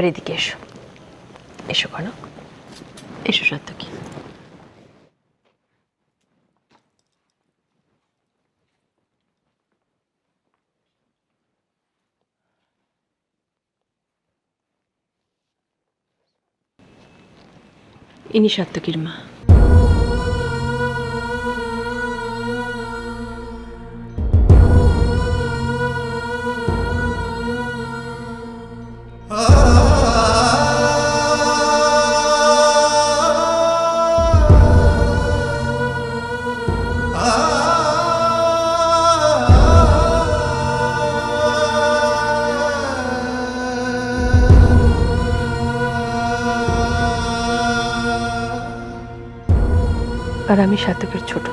এবার এদিকে এসো এসো কনক এসো সাত্তকী ইনি সাত্তকীর মা আর আমি সাতকের ছোট।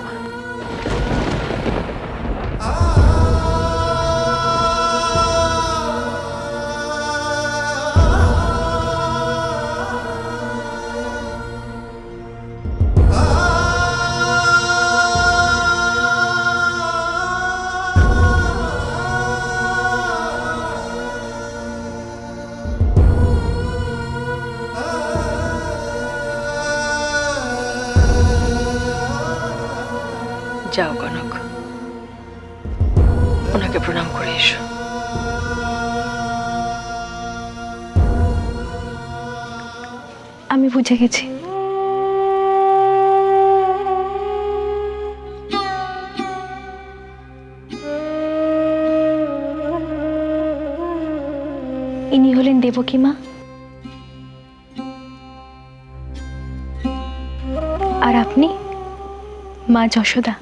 যাও, কনক। ওনাকে প্রণাম করে এসো। আমি বুঝে গেছি। ইনি হলেন দেবকী মা আর আপনি মা যশোদা।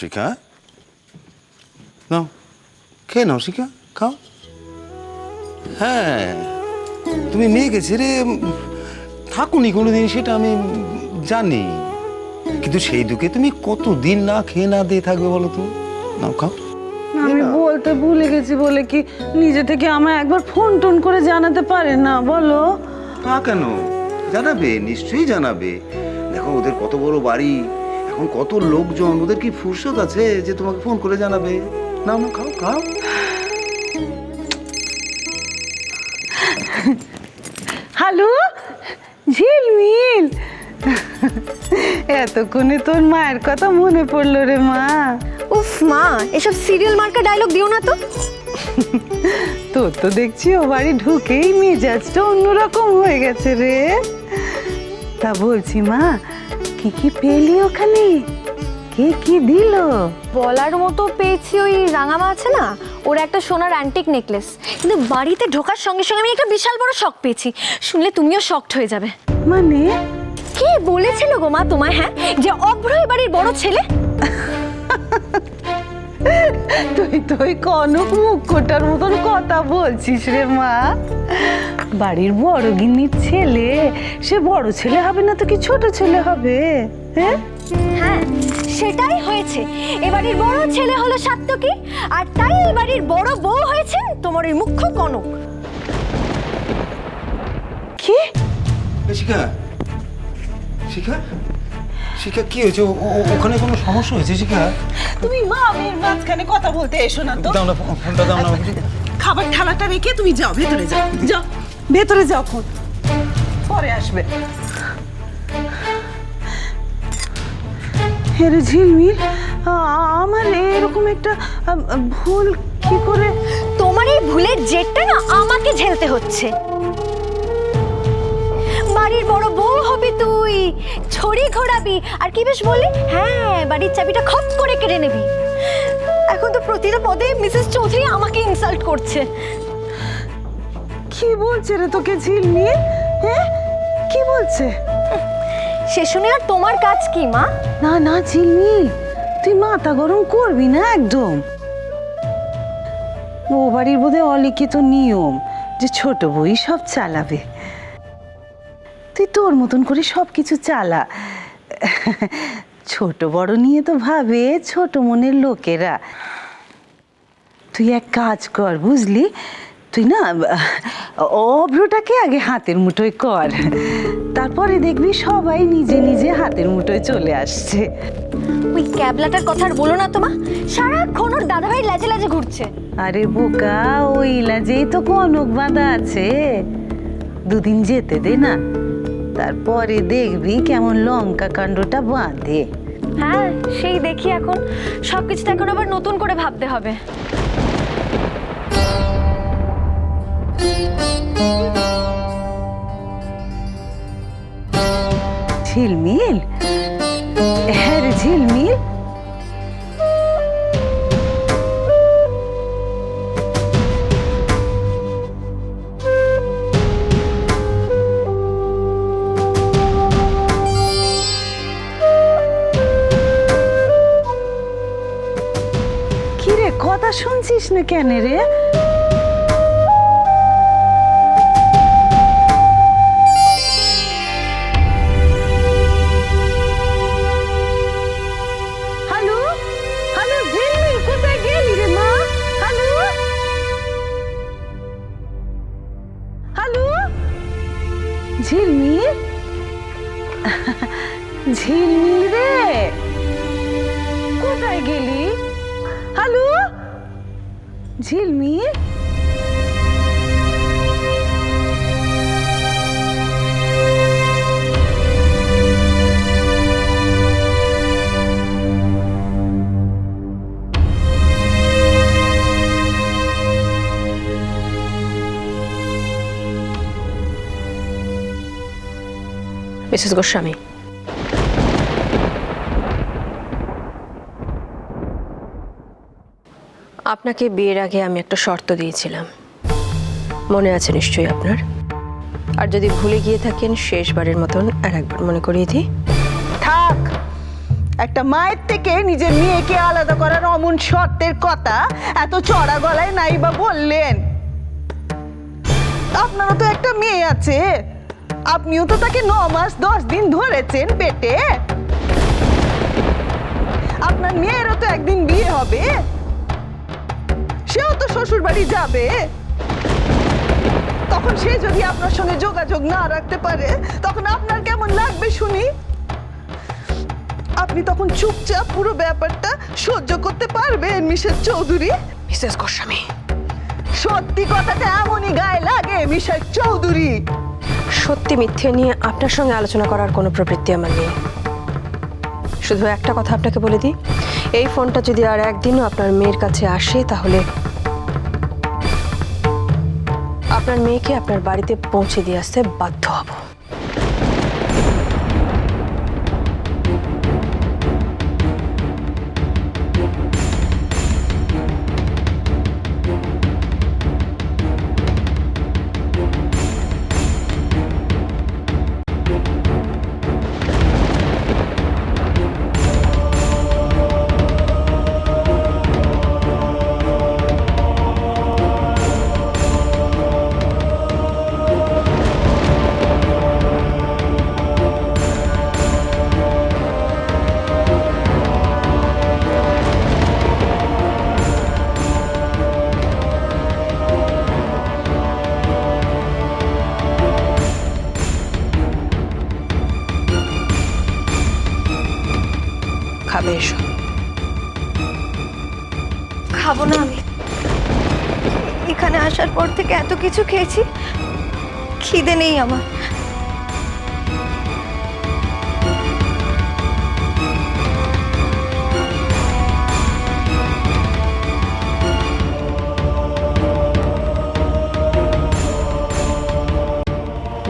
শিখা? নাও খেয়ে নাও শিখা খাও। হ্যাঁ তুমি মেয়েকে ছেড়ে থাকুনি কোনোদিন সেটা আমি জানি। কিন্তু সেই দুঃখে তুমি কতদিন না খেয়ে না দিয়ে থাকবে বলো তো? নাও খাও। আমি বলতে ভুলে গেছি বলে কি নিজে থেকে আমায় একবার ফোন টোন করে জানাতে পারে না বলো। তা কেন? জানাবে নিশ্চয়ই জানাবে। দেখো ওদের কত বড় বাড়ি। এখন কত লোকজন ওদের কি ফুরসত আছে যে তোমাকে ফোন করে জানাবে? নাও না খাও খাও। হ্যালো ঝিলমিল। এতক্ষণে তোর মায়ের কথা মনে পড়ল রে মা। উফ মা এসব সিরিয়াল মার্কা ডায়লগ দিও না তো। তোর তো দেখছি ও বাড়ি ঢুকেই মেজাজটা অন্যরকম হয়ে গেছে রে। তা বলছি মা কি কি পেলি ওখানে? কে কি দিল? বলার মতো পেয়েছি ওই রাঙামা আছে না? ওর একটা সোনার অ্যান্টিক নেকলেস কিন্তু বাড়িতে ঢোকার সঙ্গে সঙ্গে আমি একটা বিশাল বড় শখ পেয়েছি। শুনলে তুমিও শকড হয়ে যাবে। মানে? কে বলেছিল গো মা তোমায় হ্যাঁ? যে অভ্র বাড়ির বড় ছেলে? তুই তুই কনক মুখোটার মতন কথা বলছিস রে মা। বাড়ির বড় গিন্নির ছেলে সে বড় ছেলে হবে না তো কি ছোট ছেলে হবে? হ্যাঁ? হ্যাঁ সেটাই হয়েছে। এবাড়ির বড় ছেলে হলো সাত্তকী আর তাই এবাড়ির বড় বউ হয়েছেন তোমার ওই মুখ্য কনক। কি? শিখা শিখা? শিখা কি হয়েছে? ওখানে কোনো সমস্যা হয়েছে শিখা? তুমি মা মেয়ের মাঝখানে কথা বলতে এসো না তো। দাও না ফোনটা দাও না খাবার থালাটা রেখে তুমি যাও ভেতরে যাও। যাও ভেতরে যাও ফোন পরে আসবে। হেরে ঝিলমিল আমার এরকম একটা ভুল কি করে? তোমার এই ভুলের জেরটা না আমাকে ঝেলতে হচ্ছে। বাড়ির বড় বউ হবে তুই। ছড়ি ঘোরাবি। আর কি বেশ বললি? হ্যাঁ বাড়ির চাবিটা খপ করে কেড়ে নেবি। এখন তো প্রতিটা পদে মিসেস চৌধুরী আমাকে ইনসাল্ট করছে। কি বলছে রে তোকে ঝিলমিল হ্যাঁ? কি বলছে? সে শুনে আর তোমার কাজ কি মা? না না ঝিলমিল তুই মাথা গরম করবি না একদম? ও বাড়ির বোধহয় অলিখিত নিয়ম যে ছোট বই সব চালাবে। তুই তোর মতন করে সব কিছু চালা। ছোট বড় নিয়ে তো ভাবে ছোট মনের লোকেরা। তুই এক কাজ কর বুঝলি? তুই না অভ্রটাকে আগে হাতের মুঠোয় কর। তারপরে দেখবি সবাই নিজে নিজে হাতের মুঠোয় চলে আসছে। ওই ক্যাবলাটার কথা আর বলো না তোমা সারাক্ষণ ওর দাদাভাই লাজে লাজে ঘুরছে। আরে বোকা ওই লাজেই তো কনক বাঁধা আছে। দুদিন যেতে দে না। তারপরে দেখবি কেমন লঙ্কা কাণ্ডটা বাঁধে। হ্যাঁ সেই দেখি এখন। সবকিছু তো এখন আবার নতুন করে ভাবতে হবে। ঝিলমিল? হ্যাঁ ঝিলমিল। শুনছিস না মিসেস গোস্বামী। আপনাকে বিয়ের আগে আমি একটা শর্ত দিয়েছিলাম। মনে আছে নিশ্চয়ই আপনার? আর যদি ভুলে গিয়ে থাকেন, শেষবারের মতন আর একবার মনে করিয়ে দিই। থাক! একটা মায়ের থেকে নিজের মেয়েকে আলাদা করার অমন শর্তের কথা এত চড়া গলায় নাই বা বললেন। আপনারও তো একটা মেয়ে আছে। আপনিও তো তাকে ন মাস দশ দিন ধরেছেন পেটে। আপনার মেয়েরও তো একদিন বিয়ে হবে। সেও তো শ্বশুর বাড়ি যাবে। তখন সে যদি আপনার সঙ্গে যোগাযোগ না রাখতে পারে তখন আপনার কেমন লাগবে শুনি? আপনি তখন চুপচাপ পুরো ব্যাপারটা সহ্য করতে পারবেন মিসেস চৌধুরী? মিসেস গোস্বামী। সত্যি কথাটা এমনই গায়ে লাগে মিসেস চৌধুরী। সত্যি মিথ্যে নিয়ে আপনার সঙ্গে আলোচনা করার কোনো প্রবৃত্তি আমার নেই। শুধু একটা কথা আপনাকে বলে দিই, এই ফোনটা যদি আর একদিনও আপনার মেয়ের কাছে আসে, তাহলে আপনার মেয়েকে আপনার বাড়িতে পৌঁছে দিয়ে আসতে বাধ্য হব। এসো। খাব না আমি। এখানে আসার পর থেকে এত কিছু খেয়েছি, খিদে নেই আমার।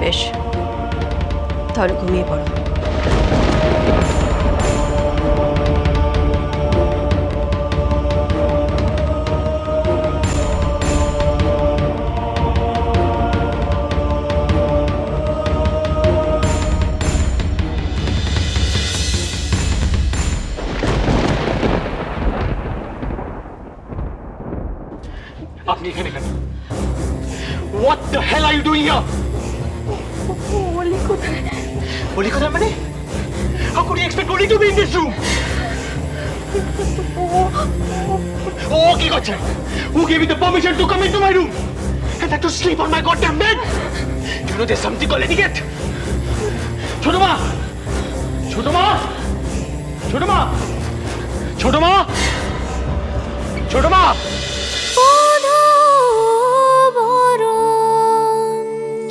বেশ, তাহলে ঘুমিয়ে পড়ো। আপনি এখানে কেন? What the hell are you doing here বলি কোথায়? বলি কথা মানে? How could you expect Oli to be in this room ও কি করছে? Who gave you the permission to come into my room and to sleep on my goddamn bed you know there something call etiquette ছোট মা ছোট মা ছোট মা ছোট